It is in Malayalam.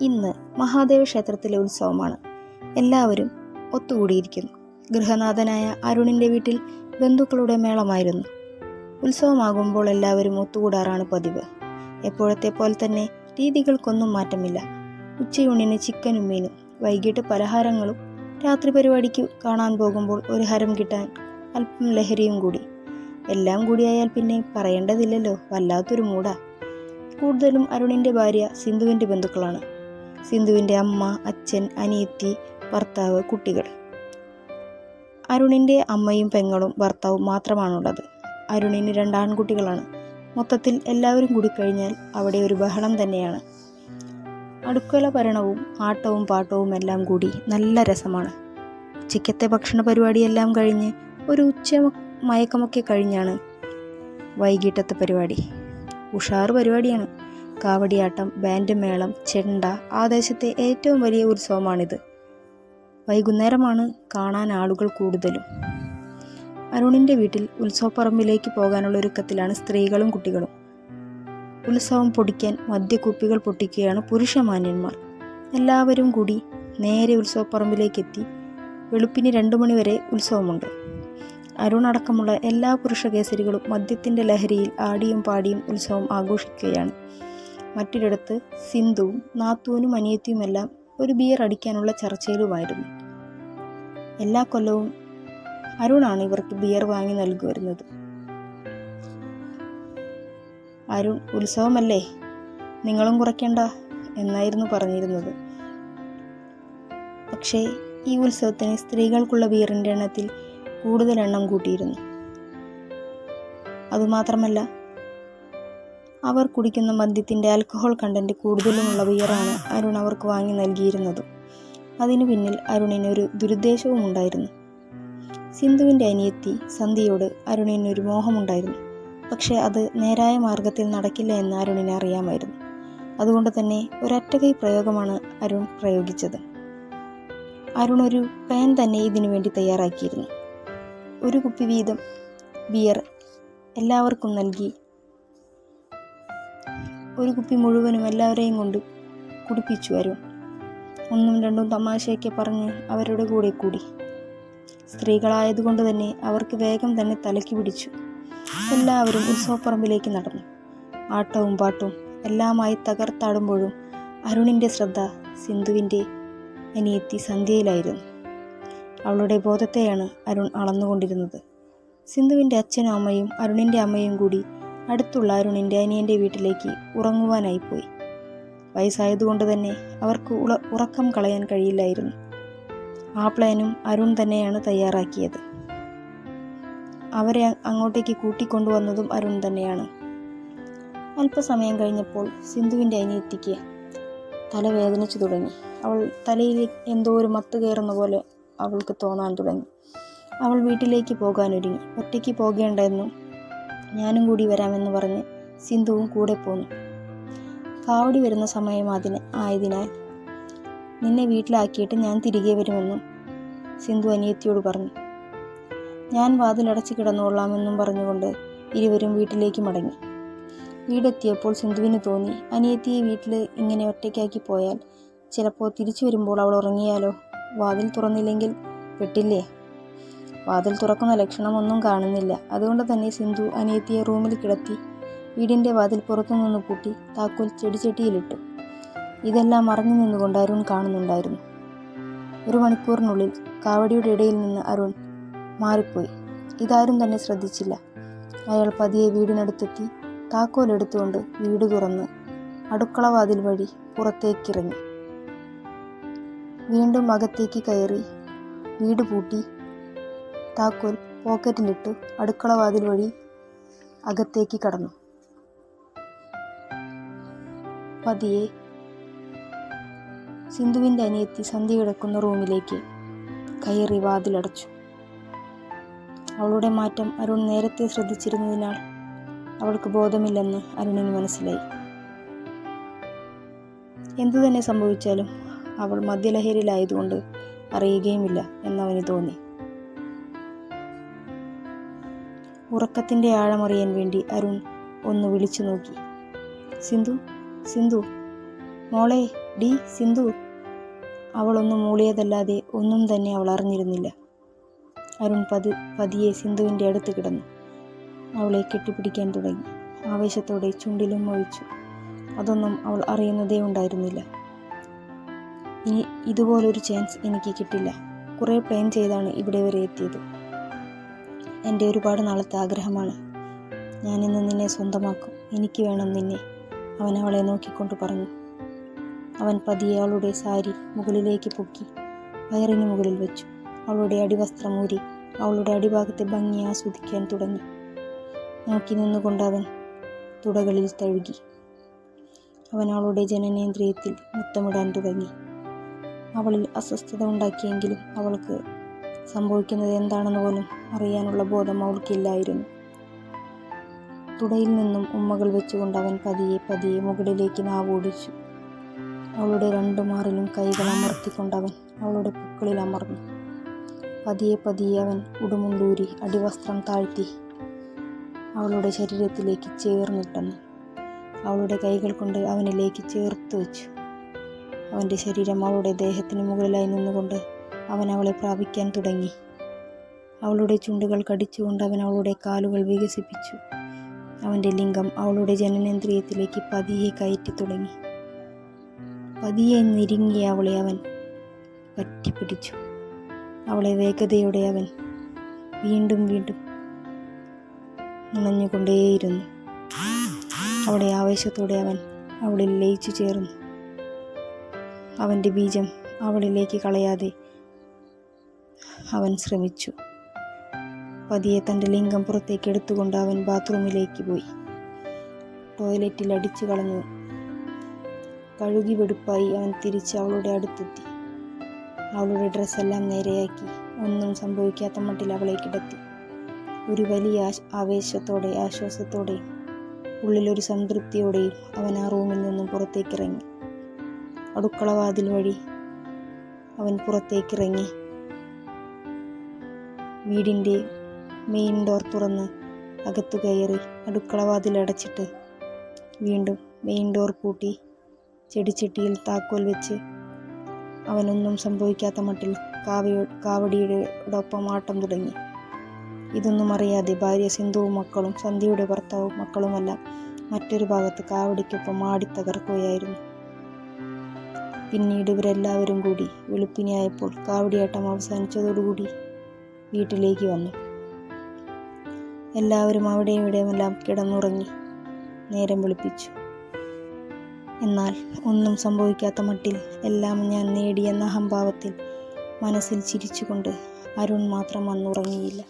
ഇന്ന് മഹാദേവ ക്ഷേത്രത്തിലെ ഉത്സവമാണ്. എല്ലാവരും ഒത്തുകൂടിയിരിക്കുന്നു. ഗൃഹനാഥനായ അരുണിന്റെ വീട്ടിൽ ബന്ധുക്കളുടെ മേളമായിരുന്നു. ഉത്സവമാകുമ്പോൾ എല്ലാവരും ഒത്തുകൂടാറാണ് പതിവ്. എപ്പോഴത്തെ പോലെ തന്നെ രീതികൾക്കൊന്നും മാറ്റമില്ല. ഉച്ചയൂണിന് ചിക്കനും മീനും വൈകിട്ട് പലഹാരങ്ങളും രാത്രി പരിപാടിക്ക് കാണാൻ പോകുമ്പോൾ ഒരു ഹരം കിട്ടാൻ അല്പം ലഹരിയും കൂടി. എല്ലാം കൂടിയായാൽ പിന്നെ പറയേണ്ടതില്ലല്ലോ വല്ലാത്തൊരു മൂടാ കൂടുതലും അരുണിന്റെ ഭാര്യ സിന്ധുവിന്റെ ബന്ധുക്കളാണ്. സിന്ധുവിന്റെ അമ്മ അച്ഛൻ അനിയത്തി ഭർത്താവ് കുട്ടികൾ. അരുണിന്റെ അമ്മയും പെങ്ങളും ഭർത്താവും മാത്രമാണുള്ളത്. അരുണിന് രണ്ട് ആൺകുട്ടികളാണ്. മൊത്തത്തിൽ എല്ലാവരും കൂടി കഴിഞ്ഞാൽ അവിടെ ഒരു ബഹളം തന്നെയാണ്. അടുക്കള ഭരണവും ആട്ടവും പാട്ടവും എല്ലാം കൂടി നല്ല രസമാണ്. ഉച്ചയ്ക്കത്തെ ഭക്ഷണ പരിപാടിയെല്ലാം കഴിഞ്ഞ് ഒരു ഉച്ച മയക്കമൊക്കെ കഴിഞ്ഞാണ് വൈകിട്ടത്തെ പരിപാടി. ഉഷാറ് പരിപാടിയാണ്. കാവടിയാട്ടം ബാൻഡ് മേളം ചെണ്ട ആ ദേശത്തെ ഏറ്റവും വലിയ ഉത്സവമാണിത്. വൈകുന്നേരമാണ് കാണാൻ ആളുകൾ കൂടുതലും. അരുണിന്റെ വീട്ടിൽ ഉത്സവപ്പറമ്പിലേക്ക് പോകാനുള്ള ഒരുക്കത്തിലാണ് സ്ത്രീകളും കുട്ടികളും. ഉത്സവം പൊടിക്കാൻ മദ്യക്കുപ്പികൾ പൊട്ടിക്കുകയാണ് പുരുഷമാന്യന്മാർ. എല്ലാവരും കൂടി നേരെ ഉത്സവപ്പറമ്പിലേക്ക് എത്തി വെളുപ്പിന് രണ്ടു മണിവരെ ഉത്സവമുണ്ട്. അരുൺ അടക്കമുള്ള എല്ലാ പുരുഷകേസരികളും മദ്യത്തിന്റെ ലഹരിയിൽ ആടിയും പാടിയും ഉത്സവം ആഘോഷിക്കുകയാണ്. മറ്റൊരിടത്ത് സിന്ധുവും നാത്തൂനും അനിയത്തിയുമെല്ലാം ഒരു ബിയർ അടിക്കാനുള്ള ചർച്ചയിലുമായിരുന്നു. എല്ലാ കൊല്ലവും അരുണാണ് ഇവർക്ക് ബിയർ വാങ്ങി നൽകി വരുന്നത് അരുൺ ഉത്സവമല്ലേ? നിങ്ങളും കുറയ്ക്കണ്ട എന്നായിരുന്നു പറഞ്ഞിരുന്നത്. പക്ഷേ ഈ ഉത്സവത്തിന് സ്ത്രീകൾക്കുള്ള ബിയറിന്റെ എണ്ണത്തിൽ കൂടുതൽ എണ്ണം കൂട്ടിയിരുന്നു. അതുമാത്രമല്ല അവർ കുടിക്കുന്ന മദ്യത്തിന്റെ ആൽക്കഹോൾ കണ്ടന്റ് കൂടുതലുമുള്ള ബിയറാണ് അരുൺ അവർക്ക് വാങ്ങി നൽകിയിരുന്നത്. അതിനു പിന്നിൽ അരുണിന് ഒരു ദുരുദ്ദേശവും ഉണ്ടായിരുന്നു. സിന്ധുവിന്റെ അനിയത്തി സന്ധ്യയോട് അരുണിന് ഒരു മോഹമുണ്ടായിരുന്നു. പക്ഷേ അത് നേരായ മാർഗത്തിൽ നടക്കില്ല എന്ന് അരുണിന് അറിയാമായിരുന്നു. അതുകൊണ്ട് തന്നെ ഒരറ്റകൈ പ്രയോഗമാണ് അരുൺ പ്രയോഗിച്ചത്. അരുൺ ഒരു പാൻ തന്നെ ഇതിനു വേണ്ടി തയ്യാറാക്കിയിരുന്നു. ഒരു കുപ്പി വീതം ബിയർ എല്ലാവർക്കും നൽകി ഒരു കുപ്പി മുഴുവനും എല്ലാവരെയും കൊണ്ട് കുടിപ്പിച്ചു അരുൺ. ഒന്നും രണ്ടും തമാശയൊക്കെ പറഞ്ഞ് അവരുടെ കൂടെ കൂടി. സ്ത്രീകളായതുകൊണ്ട് തന്നെ അവർക്ക് വേഗം തന്നെ തലയ്ക്ക് പിടിച്ചു. എല്ലാവരും ഉത്സവപ്പറമ്പിലേക്ക് നടന്നു. ആട്ടവും പാട്ടും എല്ലാമായി തകർത്താടുമ്പോഴും അരുണിന്റെ ശ്രദ്ധ സിന്ധുവിന്റെ അനിയത്തി സന്ധ്യയിലായിരുന്നു. അവളുടെ ബോധത്തെയാണ് അരുൺ അളന്നുകൊണ്ടിരുന്നത്. സിന്ധുവിന്റെ അച്ഛനും അമ്മയും അരുണിന്റെ അമ്മയും കൂടി അടുത്തുള്ള അരുണിന്റെ അനിയന്റെ വീട്ടിലേക്ക് ഉറങ്ങുവാനായി പോയി വയസ്സായതുകൊണ്ട് തന്നെ അവർക്ക് ഉള ഉറക്കം കളയാൻ കഴിയില്ലായിരുന്നു. ആ പ്ലാനും അരുൺ തന്നെയാണ് തയ്യാറാക്കിയത്. അവരെ അങ്ങോട്ടേക്ക് കൂട്ടിക്കൊണ്ടുവന്നതും അരുൺ തന്നെയാണ്. അല്പസമയം കഴിഞ്ഞപ്പോൾ സിന്ധുവിന്റെ അനിയത്തിക്ക് തലവേദനിച്ചു തുടങ്ങി. അവൾ തലയിൽ എന്തോ ഒരു മത്ത് കയറുന്ന പോലെ അവൾക്ക് തോന്നാൻ തുടങ്ങി. അവൾ വീട്ടിലേക്ക് പോകാനൊരുങ്ങി. ഒറ്റയ്ക്ക് പോകേണ്ടെന്നും ഞാനും കൂടി വരാമെന്ന് പറഞ്ഞ് സിന്ധുവും കൂടെ പോന്നു. കാവടി വരുന്ന സമയം അതിന് ആയതിനാൽ നിന്നെ വീട്ടിലാക്കിയിട്ട് ഞാൻ തിരികെ വരുമെന്നും സിന്ധു അനിയത്തിയോട് പറഞ്ഞു. ഞാൻ വാതിലടച്ച് കിടന്നുകൊള്ളാമെന്നും പറഞ്ഞുകൊണ്ട് ഇരുവരും വീട്ടിലേക്ക് മടങ്ങി. വീടെത്തിയപ്പോൾ സിന്ധുവിന് തോന്നി അനിയത്തിയെ വീട്ടിൽ ഇങ്ങനെ ഒറ്റയ്ക്കാക്കി പോയാൽ ചിലപ്പോൾ തിരിച്ചു വരുമ്പോൾ അവൾ ഉറങ്ങിയാലോ? വാതിൽ തുറന്നില്ലെങ്കിൽ പെട്ടില്ലേ വാതിൽ തുറക്കുന്ന ലക്ഷണമൊന്നും കാണുന്നില്ല. അതുകൊണ്ട് തന്നെ സിന്ധു അനിയത്തിയെ റൂമിൽ കിടത്തി വീടിന്റെ വാതിൽ പുറത്തുനിന്ന് പൂട്ടി താക്കോൽ ചെടിച്ചട്ടിയിലിട്ടു. ഇതെല്ലാം മറഞ്ഞു നിന്നുകൊണ്ട് അരുൺ കാണുന്നുണ്ടായിരുന്നു. ഒരു മണിക്കൂറിനുള്ളിൽ കാവടിയുടെ ഇടയിൽ നിന്ന് അരുൺ മാറിപ്പോയി. ഇതാരും തന്നെ ശ്രദ്ധിച്ചില്ല. അയാൾ പതിയെ വീടിനടുത്തെത്തി താക്കോൽ എടുത്തുകൊണ്ട് വീട് തുറന്ന് അടുക്കള വാതിൽ വഴി പുറത്തേക്കിറങ്ങി. വീണ്ടും അകത്തേക്ക് കയറി വീട് പൂട്ടി താക്കോൽ പോക്കറ്റിലിട്ട് അടുക്കള വാതിൽ വഴി അകത്തേക്ക് കടന്നു. പതിയെ സിന്ധുവിന്റെ അനിയത്തി സന്ധ്യ കിടക്കുന്ന റൂമിലേക്ക് കയറി വാതിലടച്ചു. അവളുടെ മാറ്റം അരുൺ നേരത്തെ ശ്രദ്ധിച്ചിരുന്നതിനാൽ അവൾക്ക് ബോധമില്ലെന്ന് അരുണിന് മനസ്സിലായി. എന്തു തന്നെ സംഭവിച്ചാലും അവൾ മദ്യലഹരിയിലായതുകൊണ്ട് അറിയുകയുമില്ല എന്നവന് തോന്നി. ഉറക്കത്തിന്റെ ആഴമറിയാൻ വേണ്ടി അരുൺ ഒന്ന് വിളിച്ചു നോക്കി. സിന്ധു സിന്ധു. മോളെ ഡി സിന്ധു. അവളൊന്നും മൂളിയതല്ലാതെ ഒന്നും തന്നെ അവൾ അറിഞ്ഞിരുന്നില്ല. അരുൺ പതി പതിയെ സിന്ധുവിന്റെ അടുത്ത് കിടന്നു. അവളെ കെട്ടിപ്പിടിക്കാൻ തുടങ്ങി. ആവേശത്തോടെ ചുണ്ടിലും ഒഴിച്ചു. അതൊന്നും അവൾ അറിയുന്നതേ ഉണ്ടായിരുന്നില്ല. ഇനി ഇതുപോലൊരു ചാൻസ് എനിക്ക് കിട്ടില്ല. കുറേ പ്ലാൻ ചെയ്താണ് ഇവിടെ വരെ എത്തിയത്. എന്റെ ഒരുപാട് നാളത്തെ ആഗ്രഹമാണ്. ഞാനിന്ന് നിന്നെ സ്വന്തമാക്കും. എനിക്ക് വേണം നിന്നെ. അവൻ അവളെ നോക്കിക്കൊണ്ട് പറഞ്ഞു. അവൻ പതിയെ അവളുടെ സാരി മുകളിലേക്ക് പൊക്കി വയറിന് മുകളിൽ വെച്ചു. അവളുടെ അടിവസ്ത്രം ഊരി അവളുടെ അടിഭാഗത്തെ ഭംഗി ആസ്വദിക്കാൻ തുടങ്ങി. നോക്കി നിന്നുകൊണ്ട് അവൻ തുടകളിൽ തഴുകി. അവൻ അവളുടെ ജനനേന്ദ്രിയത്തിൽ മുത്തമിടാൻ തുടങ്ങി. അവളിൽ അസ്വസ്ഥത ഉണ്ടാക്കിയെങ്കിലും അവൾക്ക് സംഭവിക്കുന്നത് എന്താണെന്ന് പോലും അറിയാനുള്ള ബോധം അവൾക്കില്ലായിരുന്നു. തുടയിൽ നിന്നും ഉമ്മകൾ വെച്ചുകൊണ്ട് അവൻ പതിയെ പതിയെ മുകളിലേക്ക് നാവോടിച്ചു. അവളുടെ രണ്ടു മാറിലും കൈകൾ അമർത്തിക്കൊണ്ട് അവൻ അവളുടെ പുക്കളിൽ അമർന്നു. പതിയെ പതിയെ അവൻ ഉടുമുണ്ടൂരി അടിവസ്ത്രം താഴ്ത്തി അവളുടെ ശരീരത്തിലേക്ക് ചേർന്നിട്ടെന്ന് അവളുടെ കൈകൾ കൊണ്ട് അവനിലേക്ക് ചേർത്ത് വെച്ചു. അവന്റെ ശരീരം അവളുടെ ദേഹത്തിന് മുകളിലായി നിന്നുകൊണ്ട് അവൻ അവളെ പ്രാപിക്കാൻ തുടങ്ങി. അവളുടെ ചുണ്ടുകൾ കടിച്ചുകൊണ്ട് അവൻ അവളുടെ കാലുകൾ വികസിപ്പിച്ചു. അവന്റെ ലിംഗം അവളുടെ ജനനേന്ദ്രിയത്തിലേക്ക് പതിയെ കയറ്റി തുടങ്ങി. പതിയെ ഞെരുങ്ങിയ അവളെ അവൻ പറ്റിപ്പിടിച്ചു അവളെ വേഗതയോടെ അവൻ വീണ്ടും വീണ്ടും നുണഞ്ഞുകൊണ്ടേയിരുന്നു. അവളെ ആവേശത്തോടെ അവൻ അവളിൽ ലയിച്ചു ചേർന്നു. അവന്റെ ബീജം അവളിലേക്ക് കളയാതെ അവൻ ശ്രമിച്ചു. പതിയെ തന്റെ ലിംഗം പുറത്തേക്ക് എടുത്തുകൊണ്ട് അവൻ ബാത്റൂമിലേക്ക് പോയി. ടോയ്ലറ്റിൽ അടിച്ചു കളഞ്ഞു. കഴുകി വെടുപ്പായി അവൻ തിരിച്ച് അവളുടെ അടുത്തെത്തി. അവളുടെ ഡ്രസ്സെല്ലാം നേരെയാക്കി. ഒന്നും സംഭവിക്കാത്ത മട്ടിൽ അവളെ കിടത്തി. ഒരു വലിയ ആവേശത്തോടെ ആശ്വാസത്തോടെ ഉള്ളിലൊരു സംതൃപ്തിയോടെയും അവൻ ആ റൂമിൽ നിന്നും പുറത്തേക്കിറങ്ങി. അടുക്കളവാതിൽ വഴി അവൻ പുറത്തേക്കിറങ്ങി. വീടിന്റെ മെയിൻ ഡോർ തുറന്ന് അകത്തു കയറി അടുക്കളവാതിൽ അടച്ചിട്ട് വീണ്ടും മെയിൻ ഡോർ പൂട്ടി ചെടിച്ചട്ടിയിൽ താക്കോൽ വെച്ച് അവനൊന്നും സംഭവിക്കാത്ത മട്ടിൽ കാവയോ കാവടിയോടൊപ്പം ആട്ടം തുടങ്ങി. ഇതൊന്നും അറിയാതെ ഭാര്യ സിന്ധുവും മക്കളും സന്ധ്യയുടെ ഭർത്താവും മക്കളുമെല്ലാം മറ്റൊരു ഭാഗത്ത് കാവടിക്കൊപ്പം ആടിത്തകർക്കുകയായിരുന്നു പിന്നീട് ഇവരെല്ലാവരും കൂടി വെളുപ്പിനെയായപ്പോൾ കാവടിയാട്ടം അവസാനിച്ചതോടുകൂടി വീട്ടിലേക്ക് വന്നു. എല്ലാവരും അവിടെയും ഇവിടെയുമെല്ലാം കിടന്നുറങ്ങി നേരം വിളിപ്പിച്ചു. എന്നാൽ ഒന്നും സംഭവിക്കാത്ത മട്ടിൽ എല്ലാം ഞാൻ നേടിയെന്ന അഹംഭാവത്തിൽ മനസ്സിൽ ചിരിച്ചുകൊണ്ട് അരുൺ മാത്രം അന്നുറങ്ങിയില്ല.